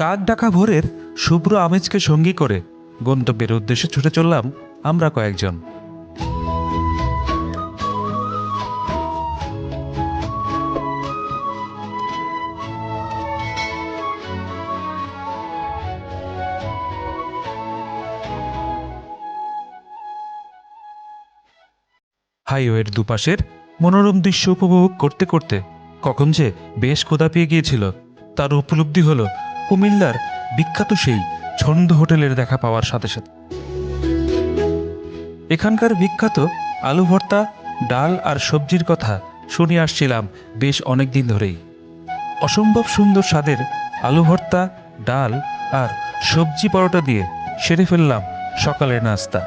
কাক ডাকা ভোরের শুভ্র আমেজকে সঙ্গী করে গন্তব্যের উদ্দেশ্যে ছুটে চললাম আমরা কয়েকজন। হাইওয়ের দুপাশের মনোরম দৃশ্য উপভোগ করতে করতে কখন যে বেশ ক্ষুধা পেয়ে গিয়েছিল, তার উপলব্ধি হলো কুমিল্লার বিখ্যাত সেই ছন্দ হোটেলের দেখা পাওয়ার সাথে সাথে। এখানকার বিখ্যাত আলু ভর্তা, ডাল আর সবজির কথা শুনে আসছিলাম বেশ অনেক দিন ধরেই। অসম্ভব সুন্দর স্বাদের আলু ভর্তা, ডাল আর সবজি পরোটা দিয়ে সেরে ফেললাম সকালের নাস্তা।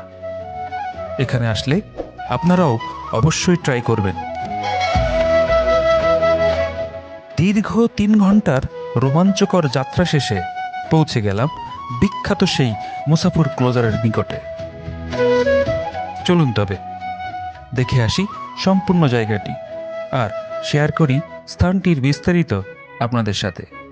এখানে আসলে আপনারাও অবশ্যই ট্রাই করবেন। দীর্ঘ তিন ঘণ্টার রোমাঞ্চকর যাত্রা শেষে পৌঁছে গেলাম বিখ্যাত সেই মুসাফুর ক্লোজারের নিকটে। চলুন তবে, দেখে আসি সম্পূর্ণ জায়গাটি, আর শেয়ার করি স্থানটির বিস্তারিত আপনাদের সাথে।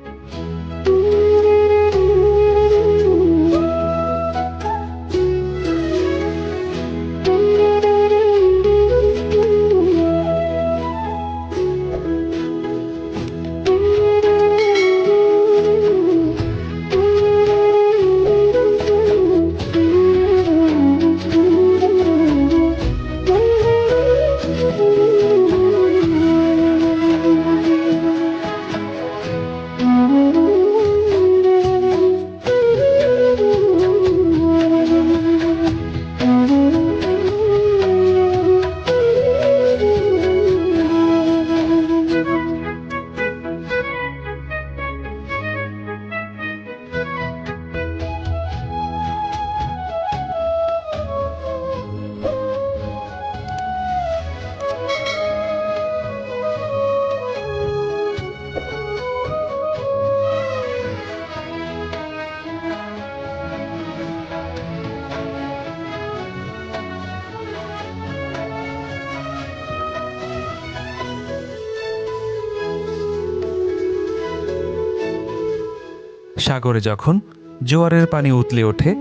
সাগরে যখন জোয়ারের পানি উতলে ওঠে,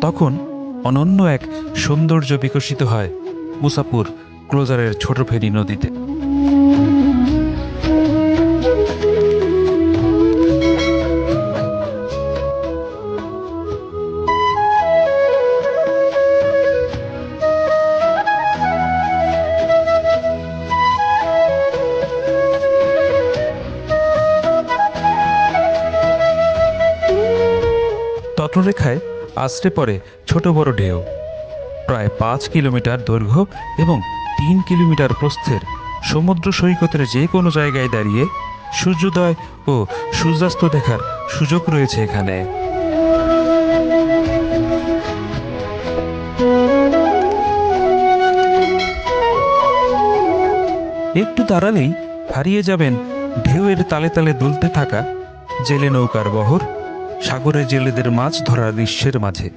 তখন অনন্য এক সৌন্দর্য বিকশিত হয় মুসাপুর ক্লোজারের ছোট ফেরি নদীতে। তটরেখায় আশ্রে পড়ে ছোট বড় ঢেউ। প্রায় পাঁচ কিলোমিটার দৈর্ঘ্য এবং তিন কিলোমিটার প্রস্থের সমুদ্র সৈকতের যে কোনো জায়গায় দাঁড়িয়ে সূর্যোদয় ও সূর্যাস্ত দেখার সুযোগ রয়েছে এখানে। একটু দাঁড়ালেই হারিয়ে যাবেন ঢেউয়ের তালে তালে দুলতে থাকা জেলে নৌকার বহর। সাগরে জেলেদের মাছ ধরা দৃশ্যের মাঝে।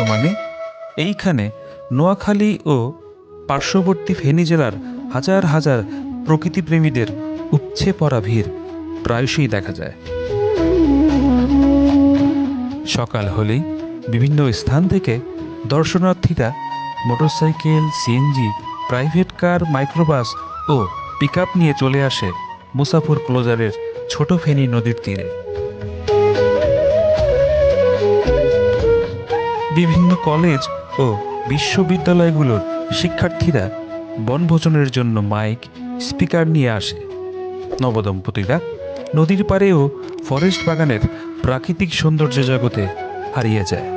বর্তমানে এইখানে নোয়াখালী ও পার্শ্ববর্তী ফেনী জেলার হাজার হাজার প্রকৃতিপ্রেমীদের উপচে পড়া ভিড় প্রায়শই দেখা যায়। সকাল হলেই বিভিন্ন স্থান থেকে দর্শনার্থীরা motorcycle CNG private car, microbus ও পিকআপ নিয়ে চলে আসে মুসাফর ক্লোজারের ছোট ফেনী নদীর তীরে। বিভিন্ন কলেজ ও বিশ্ববিদ্যালয়গুলোর শিক্ষার্থীরা বনভোজনের জন্য মাইক স্পিকার নিয়ে আসে। নবদম্পতিরা নদীর পাড়েও ফরেস্ট বাগানের প্রাকৃতিক সৌন্দর্য জগতে হারিয়ে যায়।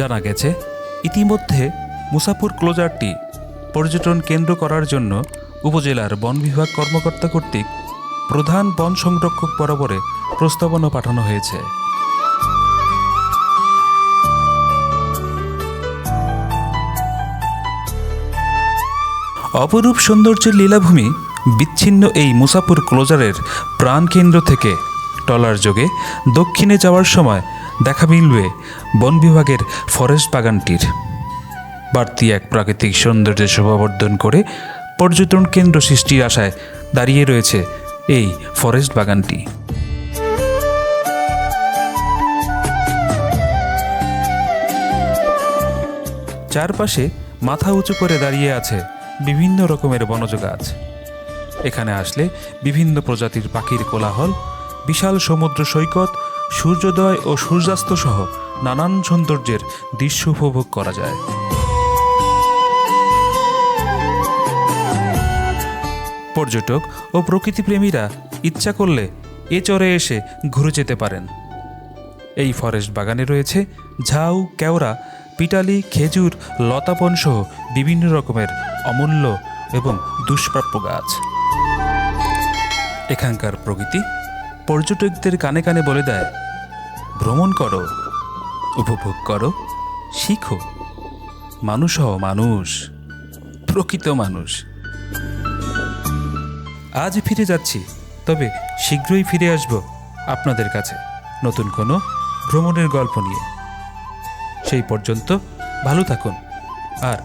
জানা গেছে, ইতিমধ্যে মুসাপুর ক্লোজারটি পর্যটন কেন্দ্র করার জন্য উপজেলার বন বিভাগ কর্মকর্তা কর্তৃক প্রধান বন সংরক্ষক বরাবরে প্রস্তাবনা পাঠানো হয়েছে। অপরূপ সৌন্দর্যের লীলাভূমি বিচ্ছিন্ন এই মুসাপুর ক্লোজারের প্রাণকেন্দ্র থেকে টলার যোগে দক্ষিণে যাওয়ার সময় দেখা মিলবে বন বিভাগের ফরেস্ট বাগানটির। বাড়তি এক প্রাকৃতিক সৌন্দর্য শোভাবর্ধন করে পর্যটন কেন্দ্র সৃষ্টির আশায় দাঁড়িয়ে রয়েছে এই ফরেস্ট বাগানটি। চারপাশে মাথা উঁচু করে দাঁড়িয়ে আছে বিভিন্ন রকমের বনজ গাছ। এখানে আসলে বিভিন্ন প্রজাতির পাখির কোলাহল, বিশাল সমুদ্র সৈকত সূর্যোদয় ও সূর্যাস্ত সহ নানান সৌন্দর্যের দৃশ্য উপভোগ করা যায়। পর্যটক ও প্রকৃতিপ্রেমীরা ইচ্ছা করলে এ চরে এসে ঘুরে যেতে পারেন। এই ফরেস্ট বাগানে রয়েছে ঝাউ, কেওড়া, পিটালি, খেজুর লতাপন সহ বিভিন্ন রকমের অমূল্য এবং দুষ্প্রাপ্য গাছ। এখানকার প্রকৃতি পর্যটকদের কানে কানে বলে দেয় ভ্রমণ করো, উপভোগ করো, শিখো। মানুষ হও মানুষ, প্রকৃত মানুষ। আজ ফিরে যাচ্ছি, তবে শীঘ্রই ফিরে আসব আপনাদের কাছে নতুন কোনো ভ্রমণের গল্প নিয়ে। সেই পর্যন্ত ভালো থাকুন, আর